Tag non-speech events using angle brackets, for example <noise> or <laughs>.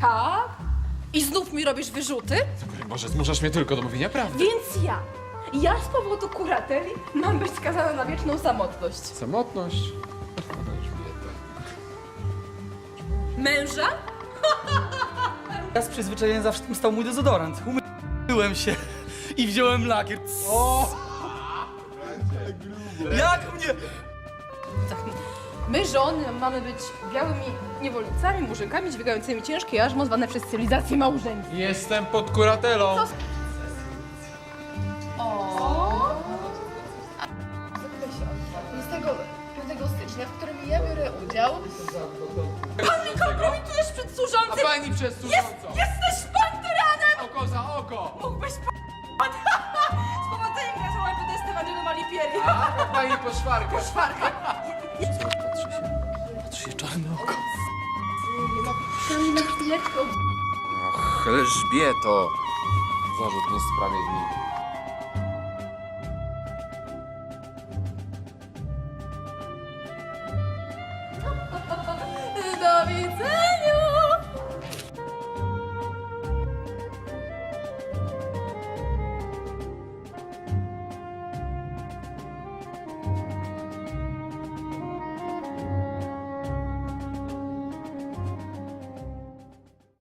Tak? I znów mi robisz wyrzuty? Może zmuszasz mnie tylko do mówienia prawdy. Więc ja, ja z powodu kurateli mam być skazana na wieczną samotność. Samotność. Męża? Ja z przyzwyczajenia zawsze tam stał mój dezodorant. Umyłem się i wziąłem lakier. O! Jak mnie... Tak. My, żony, mamy być białymi niewolnicami, murzykami dźwigającymi ciężkie jarzmo zwane przez cywilizację małżeństwa. Jestem pod kuratelą. stycznia, w którym ja biorę udział. Pan mi kompromitujesz przed A służącym! pani przez Jest, jesteś pan tyranem! Oko za oko. Mógłbyś pan... <laughs> Z powodzeniem gratuluję podesty Ewangelii Malipieri. A pani poszwarka. Szwarka. <laughs> Czarne oko. Och, Elżbieto. Zarzut niesprawiedliwy.